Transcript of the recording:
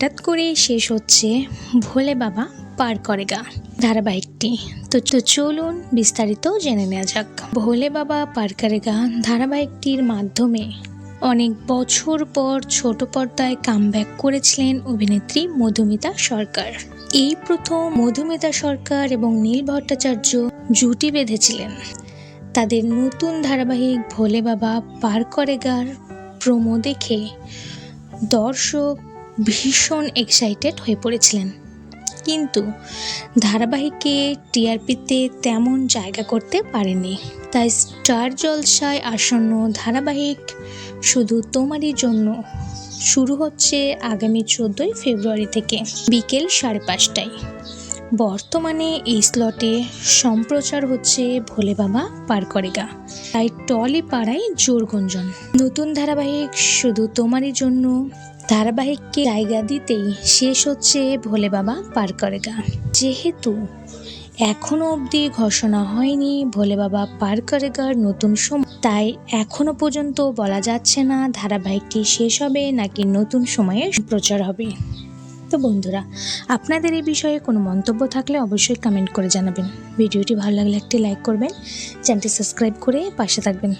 হঠাৎ করে শেষ হচ্ছে ভোলে বাবা পার করে গা ধারাবাহিকটি। তো তো চলুন বিস্তারিত জেনে নেওয়া যাক। ভোলে বাবা পার করে গা ধারাবাহিকটির মাধ্যমে অনেক বছর পর ছোট পর্দায় কামব্যাক করেছিলেন অভিনেত্রী মধুমিতা সরকার। এই প্রথম মধুমিতা সরকার এবং নীল ভট্টাচার্য জুটি বেঁধেছিলেন। তাদের নতুন ধারাবাহিক ভোলে বাবা পার করে গার প্রোমো দেখে দর্শক ভীষণ এক্সাইটেড হয়ে পড়েছিলেন। কিন্তু ধারাবাহিকে টিআরপিতে তেমন জায়গা করতে পারেনি তাই স্টার জলসায় আসন্ন ধারাবাহিক শুধু তোমারই জন্য শুরু হচ্ছে আগামী চোদ্দোই ফেব্রুয়ারি থেকে বিকেল সাড়ে পাঁচটায়। বর্তমানে এই স্লটে সম্প্রচার হচ্ছে ভোলে বাবা পার করেগা তাই টলি পাড়ায় জোর গুঞ্জন। নতুন ধারাবাহিক শুধু তোমারই জন্য, ধারাবাহিককে জায়গা দিতেই শেষ হচ্ছে ভোলে বাবা পার করেগা যেহেতু এখনও অবধি ঘোষণা হয়নি ভোলে বাবা পার করেগার নতুন সময় তাই এখনও পর্যন্ত বলা যাচ্ছে না ধারাবাহিকটি শেষ হবে নাকি নতুন সময়ে প্রচার হবে। তো বন্ধুরা, আপনাদের এই বিষয়ে কোনো মন্তব্য থাকলে অবশ্যই কমেন্ট করে জানাবেন। ভিডিওটি ভালো লাগলে একটি লাইক করবেন চ্যানেলটি সাবস্ক্রাইব করে পাশে থাকবেন।